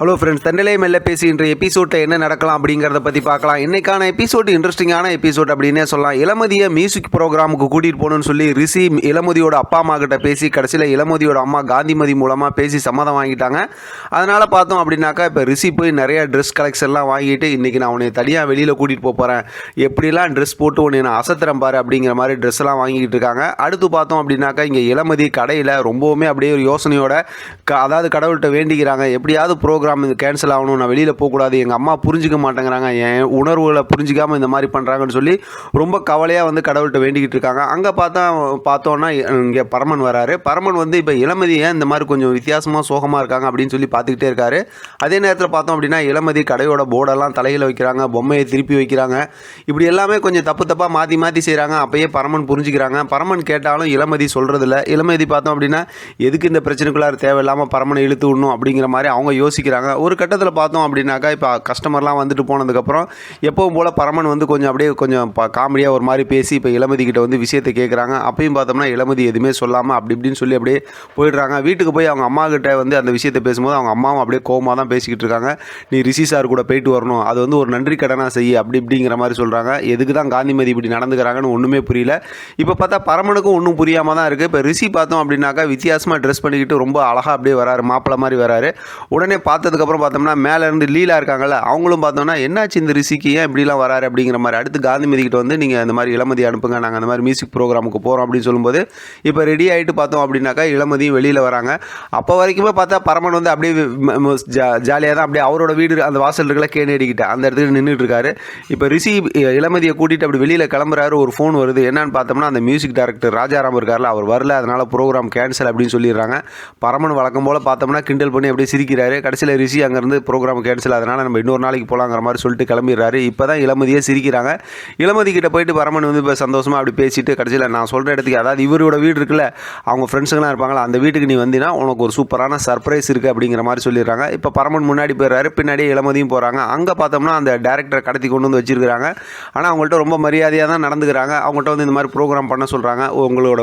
Hello friends Thandalai மெல்ல பேசி இன்று எபிசோட்டில் என்ன நடக்கலாம் அப்படிங்கிறத பற்றி பார்க்கலாம். இன்னைக்கான எபிசோடு இன்ட்ரெஸ்டிங்கான எபிசோட் அப்படின்னே சொல்லலாம். இளமதியை மியூசிக் ப்ரோக்ராமுக்கு கூட்டிகிட்டு போகணும்னு சொல்லி ரிஷி இளமதியோட அப்பா அம்மா கிட்ட பேசி கடைசியில் இளமதியோட அம்மா காந்திமதி மூலமாக பேசி சம்மதம் வாங்கிட்டாங்க. அதனால் பார்த்தோம் அப்படின்னாக்கா இப்போ ரிஷி போய் நிறைய ட்ரெஸ் கலெக்ஷன்லாம் வாங்கிட்டு இன்றைக்கி நான் உன்னை தனியாக வெளியில் கூட்டிகிட்டு போக போகிறேன் எப்படிலாம் ட்ரெஸ் போட்டு உன்னை நான் அசத்திரம் பாரு அப்படிங்கிற மாதிரி ட்ரெஸ்லாம் எல்லாம் வாங்கிட்டு இருக்காங்க. அடுத்து பார்த்தோம் அப்படின்னாக்கா இங்கே இளமதி கடையில் ரொம்பவுமே அப்படியே ஒரு யோசனையோட க அதாவது கடவுள்கிட்ட வேண்டிக்கிறாங்க. எப்படியாவது ப்ரோக்ராம் இது கேன்சல் ஆகணும் நான் வெளியில் போகக்கூடாது எங்கள் அம்மா புரிஞ்சிக்க மாட்டேங்கிறாங்க என் உணர்வுகளை புரிஞ்சிக்காமல் இந்த மாதிரி பண்ணுறாங்கன்னு சொல்லி ரொம்ப கவலையாக வந்து கடவுள்கிட்ட வேண்டிக்கிட்டு இருக்காங்க. அங்கே பார்த்தா பார்த்தோன்னா இங்கே பரமன் வராரு. பரமன் வந்து இப்போ இளமதி ஏன் இந்த மாதிரி கொஞ்சம் வித்தியாசமாக சோகமாக இருக்காங்க அப்படின்னு சொல்லி பார்த்துக்கிட்டே இருக்காரு. அதே நேரத்தில் பார்த்தோம் அப்படின்னா இளமதி கடையோட போர்டெல்லாம் தலையில் வைக்கிறாங்க பொம்மையை திருப்பி வைக்கிறாங்க. இப்படி எல்லாமே கொஞ்சம் தப்பு தப்பாக மாற்றி மாற்றி செய்கிறாங்க அப்போயே பரமன் புரிஞ்சுக்கிறாங்க. பரமன் கேட்டாலும் இளமதி சொல்கிறதில்ல இளமதி பார்த்தோம் அப்படின்னா எதுக்கு இந்த பிரச்சனைக்குள்ளார தேவையில்லாமல் பரமனை இழுத்து விடணும் அப்படிங்கிற மாதிரி அவங்க யோசிக்கிறாங்க. ஒரு கட்டத்தில் பார்த்தோம் அப்படின்னாக்கா இப்போ கஸ்டமர்லாம் வந்துட்டு போனதுக்கப்புறம் எப்பவும் போல் பரமன் வந்து கொஞ்சம் அப்படியே கொஞ்சம் காமெடியாக ஒரு மாதிரி பேசி இப்போ இளமதி கிட்ட வந்து விஷயத்தை கேட்குறாங்க அப்பயும் பார்த்தோம்னா இளமதி எதுவுமே சொல்லாமல் அப்படி இப்படின்னு சொல்லி அப்படியே போயிடுறாங்க. வீட்டுக்கு போய் அவங்க அம்மா கிட்ட வந்து அந்த விஷயத்தை பேசும்போது அவங்க அம்மாவும் அப்படியே கோவமாக தான் பேசிக்கிட்டு இருக்காங்க. நீ ரிஷி சார் கூட போயிட்டு வரணும். அது வந்து ஒரு நன்றி கடனாக செய்ய அப்படி இப்படிங்கிற மாதிரி சொல்கிறாங்க எதுக்கு தான் காந்திமதி இப்படி நடந்துக்கிறாங்கன்னு ஒன்றுமே புரியல. இப்போ பார்த்தா பரமனுக்கும் ஒன்றும் புரியாமல் தான் இருக்குது இப்போ ரிஷி பார்த்தோம் அப்படின்னாக்கா வித்தியாசமாக ட்ரெஸ் பண்ணிக்கிட்டு ரொம்ப அழகாக அப்படியே வராரு மாப்பிள்ள மாதிரி வராரு. உடனே பார்த்து பார்த்ததுக்கப்புறம் பார்த்தோம்னா மேலே இருந்து லீலா இருக்காங்கல்ல அவங்களும் பார்த்தோம்னா என்னாச்சு இந்த ரிஷிக்கு? ஏன் இப்படிலாம் வராரு? அப்படிங்கிற மாதிரி. அடுத்து காந்திமதி கிட்ட வந்து நீங்கள் இந்த மாதிரி இளமதி அனுப்புங்க. நாங்கள் அந்த மாதிரி மியூசிக் ப்ரோக்ராமுக்கு போகிறோம் அப்படின்னு சொல்லும்போது இப்போ ரெடி ஆகிட்டு பார்த்தோம் அப்படின்னாக்கா இளமதியும் வெளியில் வராங்க. அப்போ வரைக்குமே பார்த்தா பரமன் வந்து அப்படியே ஜாலியாக தான் அப்படியே அவரோட வீடு அந்த வாசல் இருக்கல கேணி அடிக்கிட்ட அந்த இடத்துல நின்றுட்டு இருக்காரு. இப்போ ரிஷி இளமதியை கூட்டிகிட்டு அப்படி வெளியில் கிளம்புறாரு. ஒரு ஃபோன் வருது. என்னன்னு பார்த்தோம்னா அந்த மியூசிக் டைரக்டர் ராஜாராம் இருக்கார்ல அவர் வரல. அதனால் ப்ரோக்ராம் கேன்சல் அப்படின்னு சொல்லிடுறாங்க. பரமன் வழக்கம் போல் பார்த்தோம்னா கிண்டல் பண்ணி அப்படியே சிரிக்கிறாரு. கடைசியில் ரிஷி அங்கேருந்து ப்ரோக்ராம் கேன்சல் அதனால் நம்ம இன்னொரு நாளைக்கு போகலாங்கிற மாதிரி சொல்லிட்டு கிளம்பிடுறாரு. இப்போ தான் இளமதியே சிரிக்கிறாங்க. இளமதி கிட்ட போயிட்டு பரமன் வந்து இப்போ சந்தோஷமாக அப்படி பேசிட்டு கடைசியில் நான் சொல்கிற இடத்துக்கு அதாவது இவரோட வீடு இருக்குல்ல அவங்க ஃப்ரெண்ட்ஸுங்களாம் இருப்பாங்களா அந்த வீட்டுக்கு நீ வந்தீங்கன்னா உனக்கு ஒரு சூப்பரான சர்ப்ரைஸ் இருக்குது அப்படிங்கிற மாதிரி சொல்லிடுறாங்க. இப்போ பரமன் முன்னாடி போயிடுறாரு பின்னாடியே இளமதியும் போகிறாங்க அங்கே பார்த்தோம்னா அந்த டேரக்டரை கடத்தி கொண்டு வந்து வச்சிருக்கிறாங்க. ஆனால் அவங்கள்ட்ட ரொம்ப மரியாதையாக தான் நடந்துக்கிறாங்க. அவங்கள்ட்ட வந்து இந்த மாதிரி ப்ரோக்ராம் பண்ண சொல்கிறாங்க உங்களோட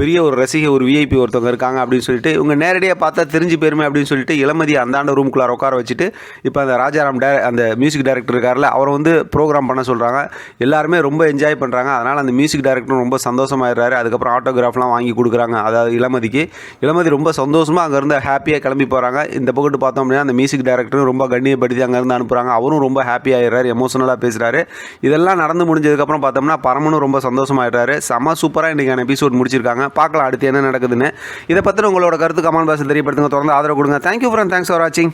பெரிய ஒரு ரசிகை ஒரு விஐபி ஒருத்தவங்க இருக்காங்க அப்படின்னு சொல்லிட்டு இவங்க நேரடியாக பார்த்தா தெரிஞ்சு போயிருமே அப்படின்னு சொல்லிட்டு இளமதி அந்தாண்ட ரூம் ரூம்குள்ளார உட்கார வச்சுட்டு இப்போ அந்த ராஜாராம் டே அந்த மியூசிக் டைரக்டர் இருக்கார்ல அவரை வந்து ப்ரோக்ராம் பண்ண சொல்கிறாங்க எல்லாருமே ரொம்ப என்ஜாய் பண்ணுறாங்க அதனால் அந்த மியூசிக் டைரக்டரும் ரொம்ப சந்தோஷமாயிடுறாரு. அதுக்கப்புறம் ஆட்டோகிராஃப்லாம் வாங்கி கொடுக்குறாங்க. அதாவது இளமதிக்கு. இளமதி ரொம்ப சந்தோஷமாக அங்கேருந்து ஹாப்பியாக கிளம்பி போகிறாங்க இந்த பக்கத்து பார்த்தோம் அப்படின்னா அந்த மியூசிக் டைரக்டரும் ரொம்ப கண்ணியப்படுத்தி அங்கேருந்து அனுப்புகிறாங்க அவரும் ரொம்ப ஹாப்பி ஆயிடுறாரு. எமோஷனலாக பேசுகிறாரு இதெல்லாம் நடந்து முடிஞ்சதுக்கப்புறம் பார்த்தோம்னா பரமனும் ரொம்ப சந்தோஷமாயிடுறாரு. செம சூப்பராக இன்றைக்கான எபிசோட் முடிச்சிருக்காங்க. பார்க்கலாம் அடுத்து என்ன நடக்குதுன்னு. இதை பற்றி உங்களோட கருத்து கமெண்ட் பாக்ஸில் தெரியப்படுத்துங்க. தொடர்ந்து ஆதரவு கொடுங்க. தேங்க்யூ ஃப்ரெண்ட் தேங்க்ஸ் ஃபார் வாட்சிங்